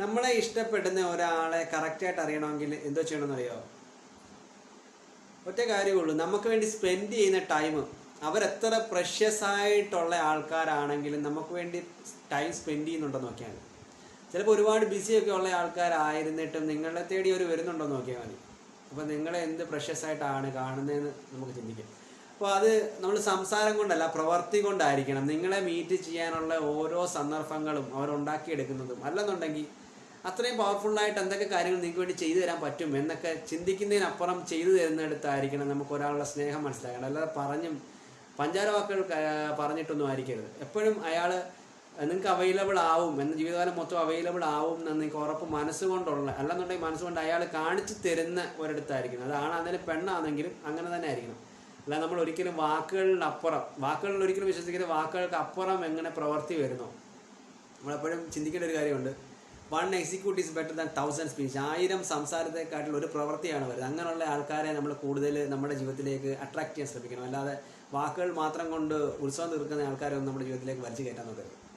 നമ്മളെ ഇഷ്ടപ്പെടുന്ന ഒരാളെ കറക്റ്റായിട്ട് അറിയണമെങ്കിൽ എന്തോ ചെയ്യണമെന്ന് അറിയോ ഒറ്റ കാര്യമുള്ളൂ. നമുക്ക് വേണ്ടി സ്പെൻഡ് ചെയ്യുന്ന ടൈം അവരെത്ര പ്രഷ്യസ് ആയിട്ടുള്ള ആൾക്കാരാണെങ്കിലും നമുക്ക് വേണ്ടി ടൈം സ്പെൻഡ് ചെയ്യുന്നുണ്ടോ നോക്കിയാൽ ചിലപ്പോൾ ഒരുപാട് ബിസിയൊക്കെ ഉള്ള ആൾക്കാരായിരുന്നിട്ടും നിങ്ങളെ തേടി അവർ വരുന്നുണ്ടോ നോക്കിയാൽ മതി. അപ്പോൾ നിങ്ങളെ എന്ത് പ്രഷ്യസ് ആയിട്ടാണ് കാണുന്നതെന്ന് നമുക്ക് ചിന്തിക്കാം. അപ്പോൾ അത് നമ്മൾ സംസാരം കൊണ്ടല്ല പ്രവർത്തി കൊണ്ടായിരിക്കണം. നിങ്ങളെ മീറ്റ് ചെയ്യാനുള്ള ഓരോ സന്ദർഭങ്ങളും അവർ ഉണ്ടാക്കിയെടുക്കുന്നതും. അല്ലെന്നുണ്ടെങ്കിൽ അത്രയും പവർഫുള്ളായിട്ട് എന്തൊക്കെ കാര്യങ്ങൾ നിങ്ങൾക്ക് വേണ്ടി ചെയ്തു തരാൻ പറ്റും എന്നൊക്കെ ചിന്തിക്കുന്നതിനപ്പുറം ചെയ്തു തരുന്നിടത്തായിരിക്കണം നമുക്ക് ഒരാളുടെ സ്നേഹം മനസ്സിലാക്കണം അല്ലാതെ പറഞ്ഞും പഞ്ചാര വാക്കുകൾ പറഞ്ഞിട്ടൊന്നും ആയിരിക്കരുത്. എപ്പോഴും അയാൾ നിങ്ങൾക്ക് അവൈലബിൾ ആവും എന്ന ജീവിതകാലം മൊത്തം അവൈലബിൾ ആവും എന്ന് നിങ്ങൾക്ക് ഉറപ്പ് മനസ്സുകൊണ്ടുള്ള അല്ലെന്നുണ്ടെങ്കിൽ മനസ്സുകൊണ്ട് അയാൾ കാണിച്ചു തരുന്ന ഒരിടത്തായിരിക്കണം. അതിന് പെണ്ണാണെങ്കിലും അങ്ങനെ തന്നെ ആയിരിക്കണം. അല്ല നമ്മൾ ഒരിക്കലും വാക്കുകളിനപ്പുറം വാക്കുകളിൽ ഒരിക്കലും വിശ്വസിക്കരുത്. വാക്കുകൾക്ക് അപ്പുറം എങ്ങനെ പ്രവർത്തി വരുന്നു? നമ്മളെപ്പോഴും ചിന്തിക്കേണ്ട ഒരു കാര്യമുണ്ട്. One execute is better than thousand speech ആയിരം സംസാരത്തെക്കാട്ടിൽ ഒരു പ്രവൃത്തിയാണ് വരുന്നത്. അങ്ങനെയുള്ള ആൾക്കാരെ നമ്മൾ കൂടുതൽ നമ്മുടെ ജീവിതത്തിലേക്ക് അട്രാക്ട് ചെയ്യാൻ ശ്രമിക്കണം. അല്ലാതെ വാക്കുകൾ മാത്രം കൊണ്ട് ഉത്സവം തീർക്കുന്ന ആൾക്കാരെ ഒന്നും നമ്മുടെ ജീവിതത്തിലേക്ക് വലിച്ചു കയറ്റാൻ നോക്കരുത്.